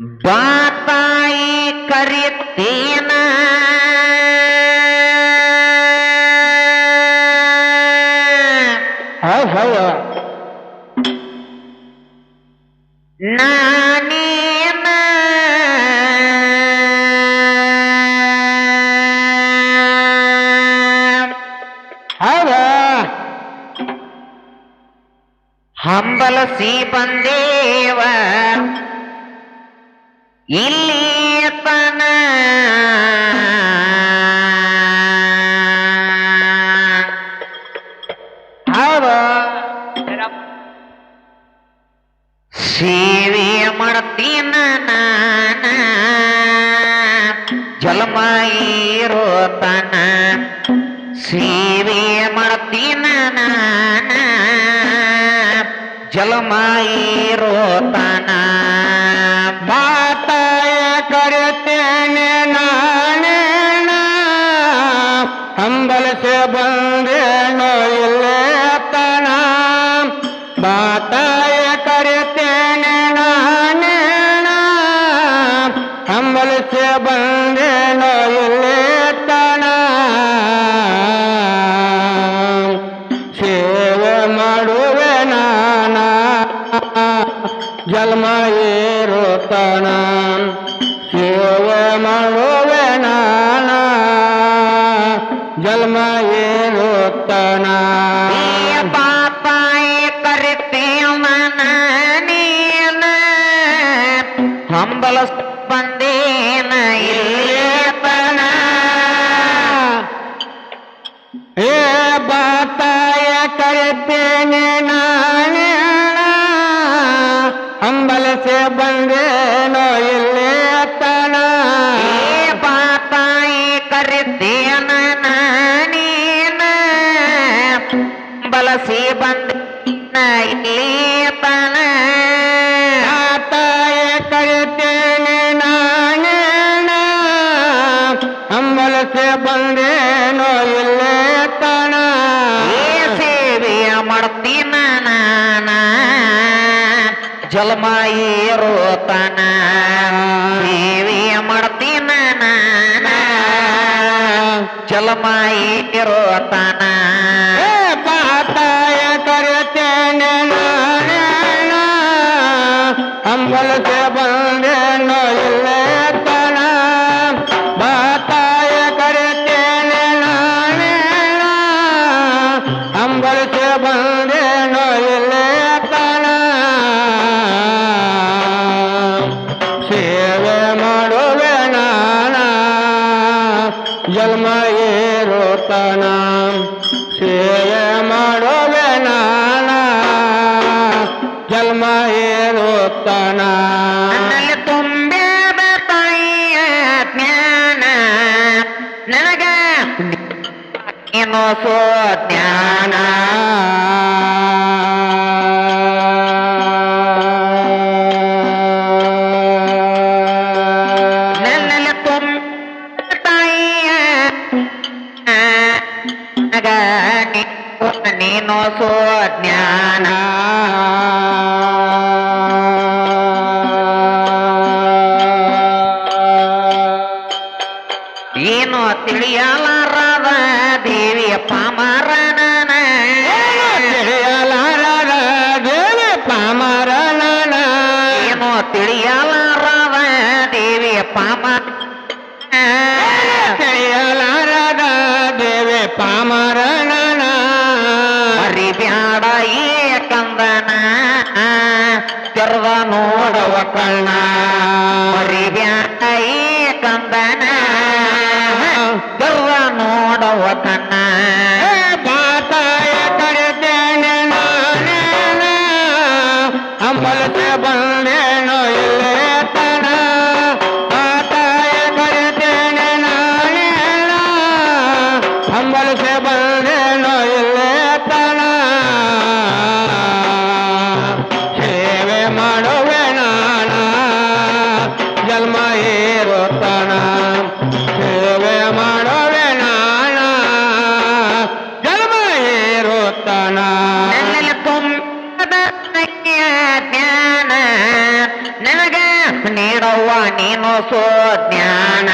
ಬಾತಾಯಿ ಕರೆಯುತ್ತೇನ? ನಾನೇನ? ಹೌದ? ಹಂಬಲ ಸಿ ಬಂದೇವ? ಇಲ್ಲಿಯತನ ಸೇವೆ ಮಾಡ್ತೀನ ಜಲಮ ಇರೋತನ ಸೇವೆ ಮಾಡ್ತೀನ ಜಲಮ ಇರೋತನ ಬಾ একটা जलमाए रोपणा। ಜಲಮಾಯಿ रोತಾನี ಜೀವಿಯ ಮರ್ತಿನಾನಾ ಜಲಮಾಯಿ रोತಾನಾ for ತಿಳಿಯಲಾರವ ದೇವಿಯ ಪಾಮ ತಿಳಿಯಲಾರದ ದೇವಿ ಪಾಮರಣ ಅರಿಬ್ಯಾಡ ಈ ಕಂದನ ತೆರವ ನೋಡುವ ಕಣ್ಣ ಅರಿಬ್ಯಾಡ ಈ ಕಂದನ ತೆರವ ನೋಡುವ ಕಣ್ಣ ಬಂದೆ ತಿಳಿಸೋ ಜ್ಞಾನ.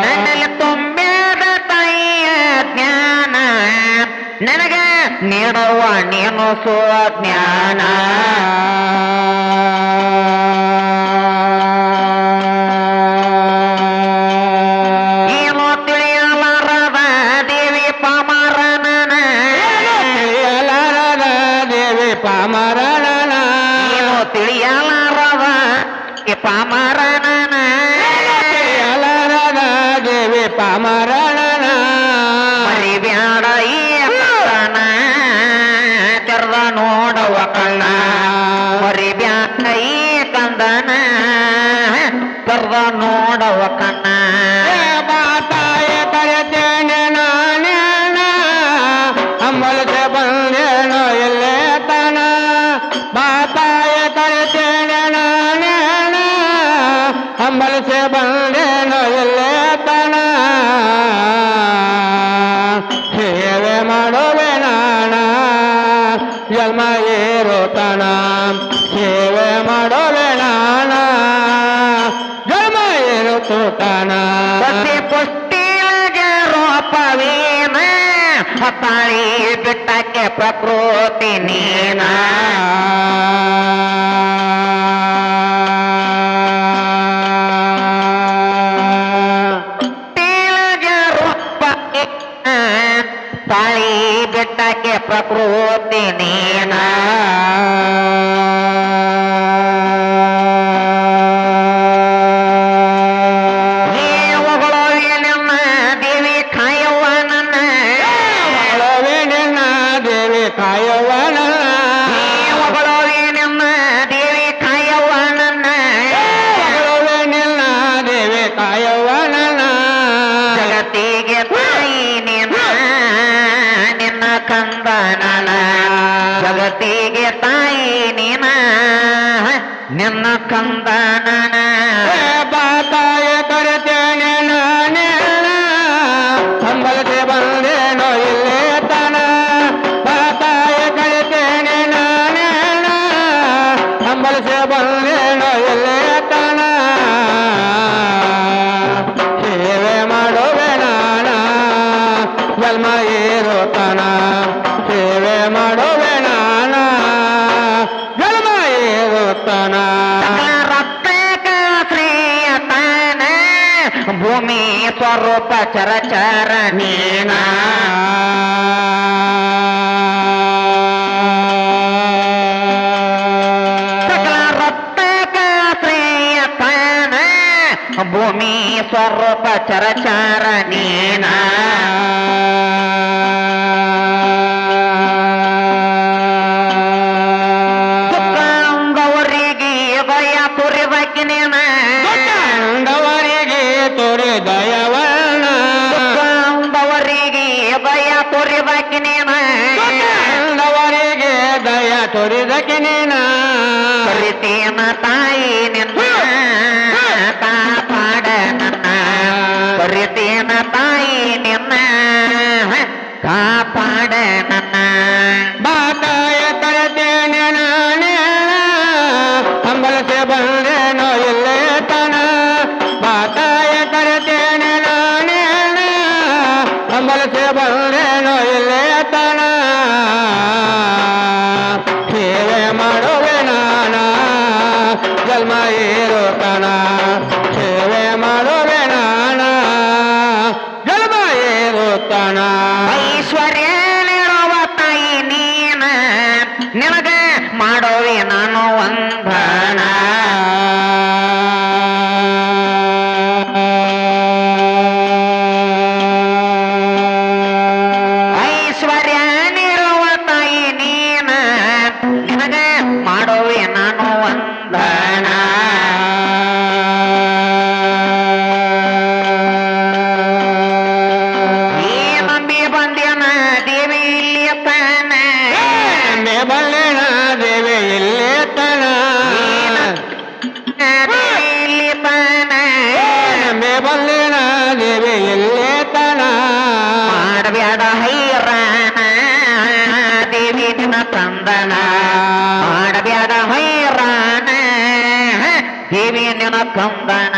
ನನ್ನಲ್ಲಿ ತೈಯ ತಾಯಿಯ ಜ್ಞಾನ. ನನಗ ನೀಡುವ ಸೋ ಜ್ಞಾನ. ಸತಾಳಿ ಬಿಟ್ಟಕ್ಕೆ ಪ್ರಕೃತಿ ನೀನ. ತಾಳಿ ಬಿಟ್ಟಕ್ಕೆ ಪ್ರಕೃತಿ ನೀನಾ. கந்தன ಸ್ವರೂಪ ಚರಚರ ನೀನ. ಭೂಮಿ ಸ್ವರೂಪ ಚರಚರ ನೀನಾ. ಕೊರಿದಕ್ಕೆ ನೀನ? ಕರಿತೀಯ ತಾಯಿ ನಿನ್ನ ಸಾಗಿವೆ ಎಲ್ಲೇ ತನ ಮಾಡಬೇಡ ಹೈರಾಣ ದೇವಿ ದಿನ ತಂದನ ಮಾಡಬೇಡ ಹೈರಾಣ ದೇವಿ ದಿನ ತಂದನ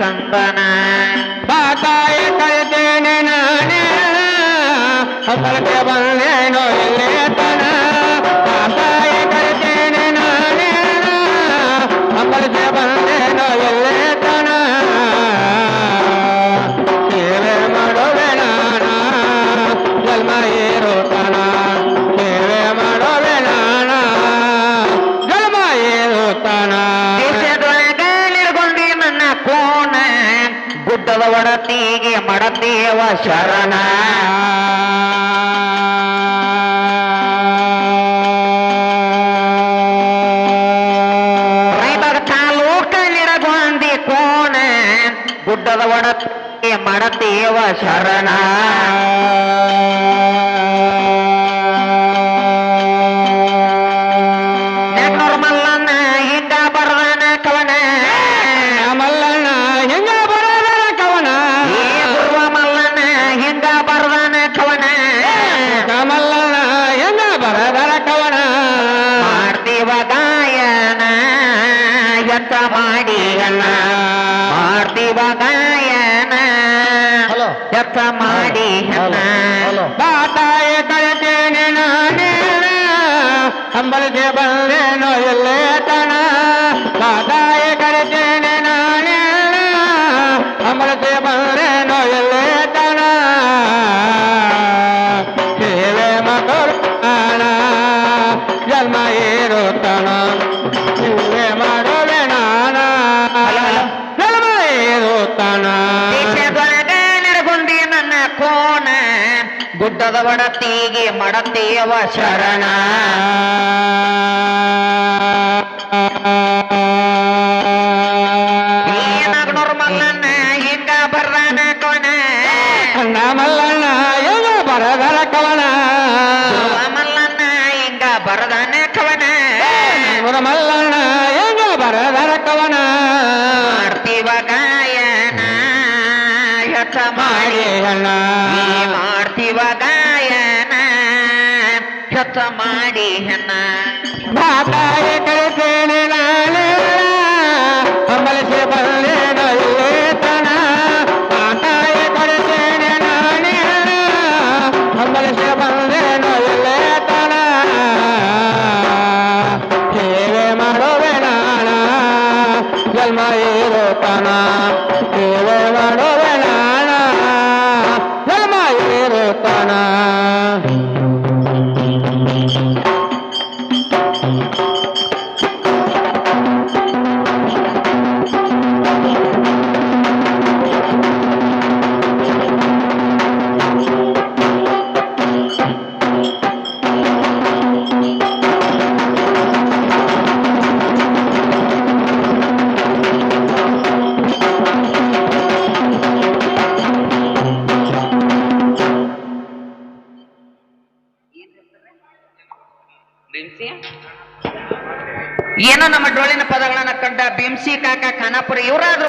ಕಂಪನ ಬಾತಾಯ ಕಳಿತೇನೆ ನಾನೇ ಹೊಸಲಕ್ಕೆ ಬಂದೇನೋ ಇಲ್ಲೇ ತನ. ಸಿದ್ಧದ ಒಡತಿಗೆ ಮಡದೇವ ಶರಣ. ಗುಡ್ಡದ ಒಡತಿಗೆ ಮಡತೇವ ಶರಣ. ಕಮಲತೆ ಬಹರೇನೋ ಎಲ್ಲೇ ತಾಣ ಕೇಳೆ ಮಕರು ತಾಣ ಜನ್ಮ ಏರೋ ತಾಣ ಕೇಳೆ ಮಾಡೋದೆ ನಾಣ ಜನ್ಮ ಏರೋ ತಾಣ ನರಗುಂದಿ ಮಲ್ಲಣ್ಣ ಮಲ್ಲಣ್ಣ ಎಂಗ ಬರದರ ಕವನ. ಮಲ್ಲಣ್ಣ ಎಂಗ ಬರದಾನ ಕವನ. ಮಲ್ಲಣ್ಣ ಎಂಗ ಬರದರ ಕವನ. ಮಾಡ್ತೀವ ಗಾಯನ ಯಥ ಮಾಡಿ. ಅಣ್ಣ ಮಾಡ್ತೀವ ಗಾಯನ ಯಥ ಮಾಡಿ ಅಣ್ಣ ಬಾತಾಯ ಕಾಕ ಖಾನಾಪುರ ಇವರಾದ್ರು